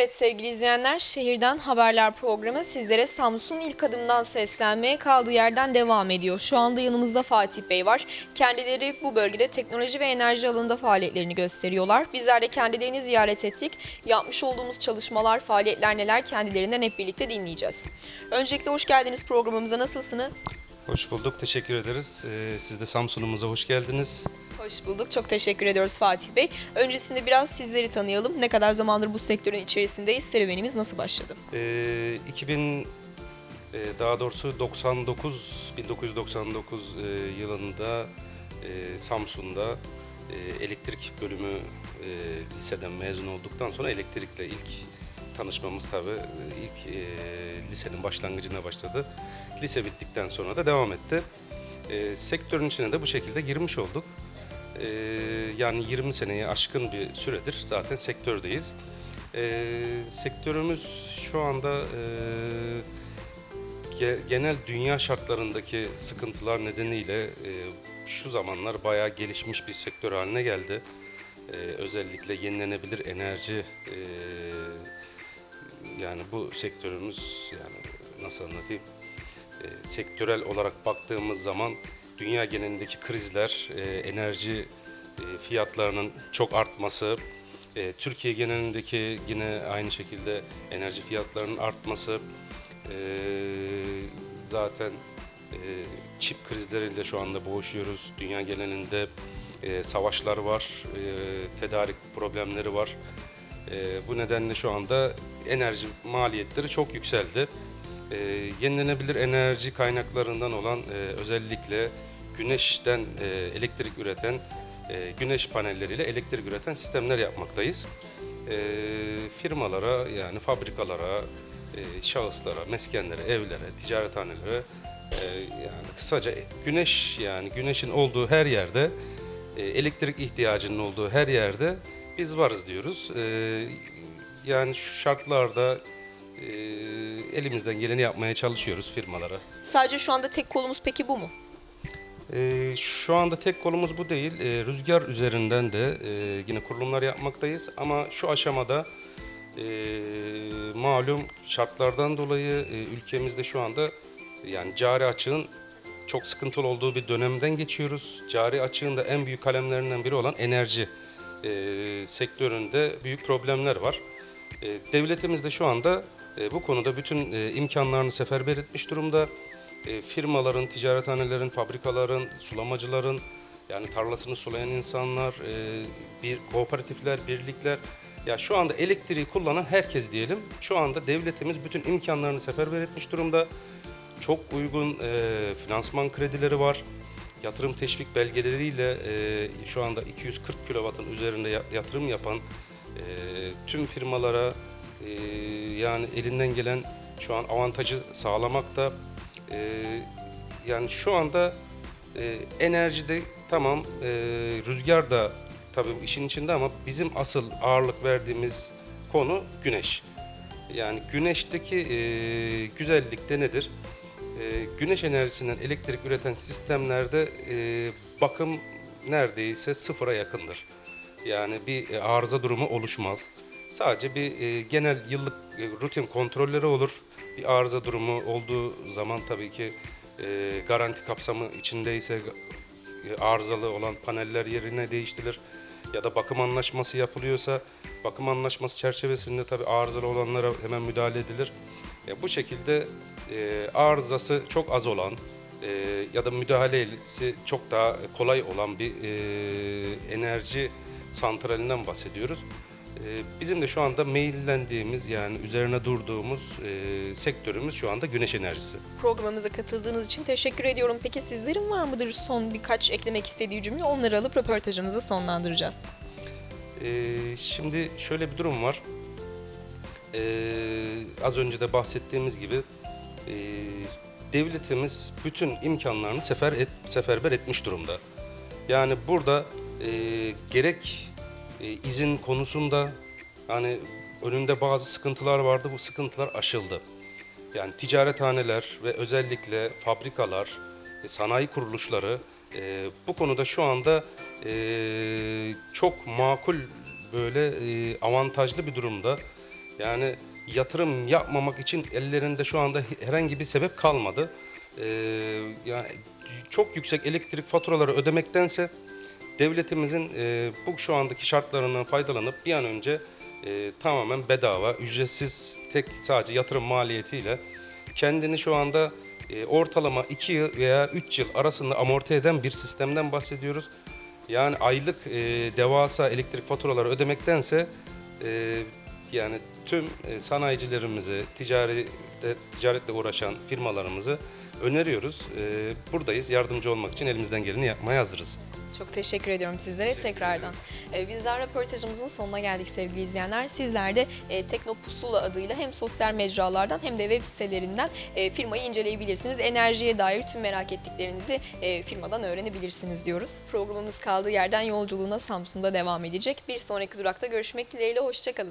Evet sevgili izleyenler, Şehirden Haberler programı sizlere Samsun ilk adımdan seslenmeye kaldığı yerden devam ediyor. Şu anda yanımızda Fatih Bey var. Kendileri bu bölgede teknoloji ve enerji alanında faaliyetlerini gösteriyorlar. Bizler de kendilerini ziyaret ettik. Yapmış olduğumuz çalışmalar, faaliyetler neler kendilerinden hep birlikte dinleyeceğiz. Öncelikle hoş geldiniz programımıza. Nasılsınız? Hoş bulduk, teşekkür ederiz. Ee, siz de Samsun'umuza hoş geldiniz. Hoş bulduk. Çok teşekkür ediyoruz Fatih Bey. Öncesinde biraz sizleri tanıyalım. Ne kadar zamandır bu sektörün içerisindeyiz? Serüvenimiz nasıl başladı? Ee, 2000, e, daha doğrusu 99, 1999 e, yılında e, Samsun'da elektrik bölümü liseden mezun olduktan sonra elektrikle ilk tanışmamız tabii ilk lisenin başlangıcına başladı. Lise bittikten sonra da devam etti. Sektörün içine de bu şekilde girmiş olduk. Ee, yani 20 seneyi aşkın bir süredir zaten sektördeyiz. Ee, sektörümüz şu anda e, ge- genel dünya şartlarındaki sıkıntılar nedeniyle e, şu zamanlar bayağı gelişmiş bir sektör haline geldi. Ee, özellikle yenilenebilir enerji e, yani bu sektörümüz yani nasıl anlatayım? E, sektörel olarak baktığımız zaman dünya genelindeki krizler, e, enerji e, fiyatlarının çok artması, e, Türkiye genelindeki yine aynı şekilde enerji fiyatlarının artması, e, zaten e, çip krizleriyle şu anda boğuşuyoruz. Dünya genelinde e, savaşlar var, e, tedarik problemleri var. E, bu nedenle şu anda enerji maliyetleri çok yükseldi. E, yenilenebilir enerji kaynaklarından olan e, özellikle güneşten e, elektrik üreten, e, güneş panelleriyle elektrik üreten sistemler yapmaktayız. E, firmalara yani fabrikalara, e, şahıslara, meskenlere, evlere, ticarethanelere e, yani kısaca güneş yani güneşin olduğu her yerde e, elektrik ihtiyacının olduğu her yerde biz varız diyoruz. E, yani şu şartlarda e, elimizden geleni yapmaya çalışıyoruz firmalara. Sadece şu anda tek kolumuz peki bu mu? E, şu anda tek kolumuz bu değil. E, rüzgar üzerinden de e, yine kurulumlar yapmaktayız. Ama şu aşamada e, malum şartlardan dolayı e, ülkemizde şu anda yani cari açığın çok sıkıntılı olduğu bir dönemden geçiyoruz. Cari açığın da en büyük kalemlerinden biri olan enerji e, sektöründe büyük problemler var. E, devletimiz de şu anda e, bu konuda bütün e, imkanlarını seferber etmiş durumda. E, firmaların, ticarethanelerin, fabrikaların, sulamacıların yani tarlasını sulayan insanlar, e, bir kooperatifler, birlikler ya şu anda elektriği kullanan herkes diyelim. Şu anda devletimiz bütün imkanlarını seferber etmiş durumda. Çok uygun e, finansman kredileri var. Yatırım teşvik belgeleriyle e, şu anda 240 kilovatın üzerinde ya- yatırım yapan e, tüm firmalara e, yani elinden gelen şu an avantajı sağlamakta. E, yani şu anda e, enerjide tamam e, rüzgar da tabii işin içinde ama bizim asıl ağırlık verdiğimiz konu güneş. Yani güneşteki e, güzellik de nedir? E, güneş enerjisinden elektrik üreten sistemlerde e, bakım neredeyse sıfıra yakındır. Yani bir e, arıza durumu oluşmaz. Sadece bir e, genel yıllık e, rutin kontrolleri olur. Bir arıza durumu olduğu zaman tabii ki e, garanti kapsamı içindeyse e, arızalı olan paneller yerine değiştirilir. Ya da bakım anlaşması yapılıyorsa bakım anlaşması çerçevesinde tabii arızalı olanlara hemen müdahale edilir. E, bu şekilde e, arızası çok az olan e, ya da müdahalesi çok daha kolay olan bir e, enerji santralinden bahsediyoruz. E, bizim de şu anda meyillendiğimiz yani üzerine durduğumuz e, sektörümüz şu anda güneş enerjisi. Programımıza katıldığınız için teşekkür ediyorum. Peki sizlerin var mıdır son birkaç eklemek istediği cümle? Onları alıp röportajımızı sonlandıracağız. Ee, şimdi şöyle bir durum var. Ee, az önce de bahsettiğimiz gibi e, devletimiz bütün imkanlarını sefer et, seferber etmiş durumda. Yani burada e, gerek e, izin konusunda hani önünde bazı sıkıntılar vardı. Bu sıkıntılar aşıldı. Yani ticarethaneler ve özellikle fabrikalar, sanayi kuruluşları e, bu konuda şu anda e, çok makul böyle e, avantajlı bir durumda. Yani yatırım yapmamak için ellerinde şu anda herhangi bir sebep kalmadı. Yani çok yüksek elektrik faturaları ödemektense devletimizin e, bu şu andaki şartlarından faydalanıp bir an önce e, tamamen bedava, ücretsiz, tek sadece yatırım maliyetiyle kendini şu anda e, ortalama 2 yıl veya 3 yıl arasında amorti eden bir sistemden bahsediyoruz. Yani aylık e, devasa elektrik faturaları ödemektense e, yani tüm e, sanayicilerimizi, ticari ticaretle uğraşan firmalarımızı öneriyoruz. E, buradayız. Yardımcı olmak için elimizden geleni yapmaya hazırız. Çok teşekkür ediyorum sizlere tekrardan. Ee, Bizler röportajımızın sonuna geldik sevgili izleyenler. Sizler de e, Teknopusula adıyla hem sosyal mecralardan hem de web sitelerinden e, firmayı inceleyebilirsiniz. Enerjiye dair tüm merak ettiklerinizi e, firmadan öğrenebilirsiniz diyoruz. Programımız kaldığı yerden yolculuğuna Samsun'da devam edecek. Bir sonraki durakta görüşmek dileğiyle. Hoşçakalın.